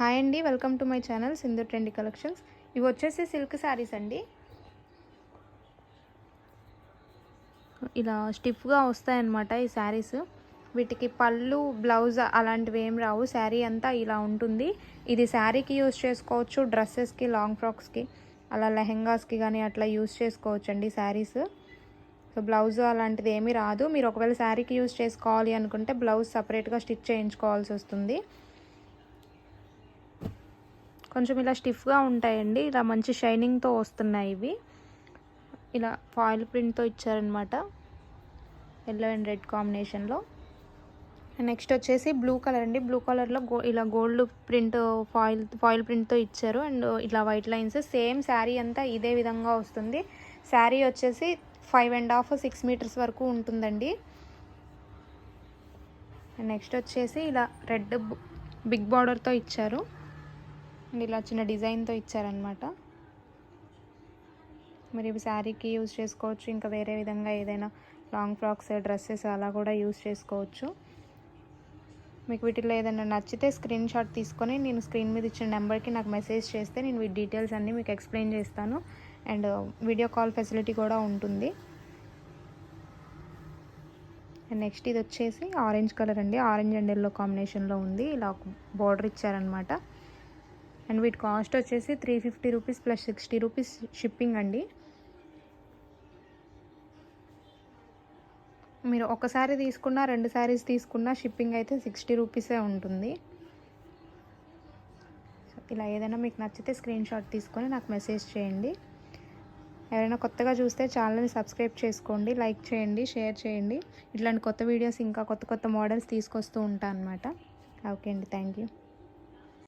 Hi అండి welcome to my channel Sindhu trendy collections. ఇవి వచ్చేసి సిల్క్ శారీస్ అండి. ఇలా స్టిఫ్గా వస్తాయన్నమాట ఈ శారీస్ వీటికి పళ్ళు బ్లౌజ్ అలాంటివి ఏం రావు. శారీ అంతా ఇలా ఉంటుంది. ఇది శారీకి యూస్ చేసుకోవచ్చు డ్రెస్సెస్కి లాంగ్ ఫ్రాక్స్కి. అలా లెహెంగాస్కి కానీ అట్లా యూస్ చేసుకోవచ్చు అండి శారీస్. సో బ్లౌజ్ అలాంటిది ఏమీ రాదు. మీరు ఒకవేళ శారీకి యూస్ చేసుకోవాలి అనుకుంటే బ్లౌజ్ సపరేట్గా స్టిచ్ చేయించుకోవాల్సి వస్తుంది. కొంచెం ఇలా స్టిఫ్గా ఉంటాయండి. ఇలా మంచి షైనింగ్తో వస్తున్నాయి ఇవి. ఇలా ఫాయిల్ ప్రింట్తో ఇచ్చారనమాట ఎల్లో అండ్ రెడ్ కాంబినేషన్లో నెక్స్ట్ వచ్చేసి బ్లూ కలర్ అండి. బ్లూ కలర్లో గో ఇలా గోల్డ్ ప్రింట్ ఫాయిల్ ఫాయిల్ ప్రింట్తో ఇచ్చారు. అండ్ ఇలా వైట్ లైన్స్ సేమ్ శారీ అంతా ఇదే విధంగా వస్తుంది. శారీ వచ్చేసి five and half six metres వరకు ఉంటుందండి. నెక్స్ట్ వచ్చేసి ఇలా రెడ్ బిగ్ బార్డర్తో ఇచ్చారు. అండ్ ఇలా చిన్న డిజైన్తో ఇచ్చారనమాట మరి ఇవి శారీకి యూజ్ చేసుకోవచ్చు. ఇంకా వేరే విధంగా ఏదైనా లాంగ్ ఫ్రాక్స్ డ్రెస్సెస్ అలా కూడా యూజ్ చేసుకోవచ్చు. మీకు వీటిలో ఏదైనా నచ్చితే స్క్రీన్ షాట్ తీసుకొని నేను స్క్రీన్ మీద ఇచ్చిన నెంబర్కి నాకు మెసేజ్ చేస్తే నేను వీటి డీటెయిల్స్ అన్నీ మీకు ఎక్స్ప్లెయిన్ చేస్తాను. అండ్ వీడియో కాల్ ఫెసిలిటీ కూడా ఉంటుంది. అండ్ నెక్స్ట్ ఇది వచ్చేసి ఆరెంజ్ కలర్ అండి. ఆరెంజ్ అండ్ ఎల్లో కాంబినేషన్లో ఉంది. ఇలా ఒక బార్డర్ ఇచ్చారనమాట అండ్ వీటి కాస్ట్ వచ్చేసి three fifty rupees plus sixty rupees shipping అండి. మీరు ఒకసారి తీసుకున్నా రెండు శారీస్ తీసుకున్నా షిప్పింగ్ అయితే సిక్స్టీ రూపీసే ఉంటుంది. ఇలా ఏదైనా మీకు నచ్చితే స్క్రీన్ షాట్ తీసుకొని నాకు మెసేజ్ చేయండి. ఎవరైనా కొత్తగా చూస్తే ఛానల్ని సబ్స్క్రైబ్ చేసుకోండి లైక్ చేయండి షేర్ చేయండి. ఇట్లాంటి కొత్త వీడియోస్ ఇంకా కొత్త కొత్త మోడల్స్ తీసుకొస్తూ ఉంటాను అనమాట ఓకే అండి థ్యాంక్ యూ.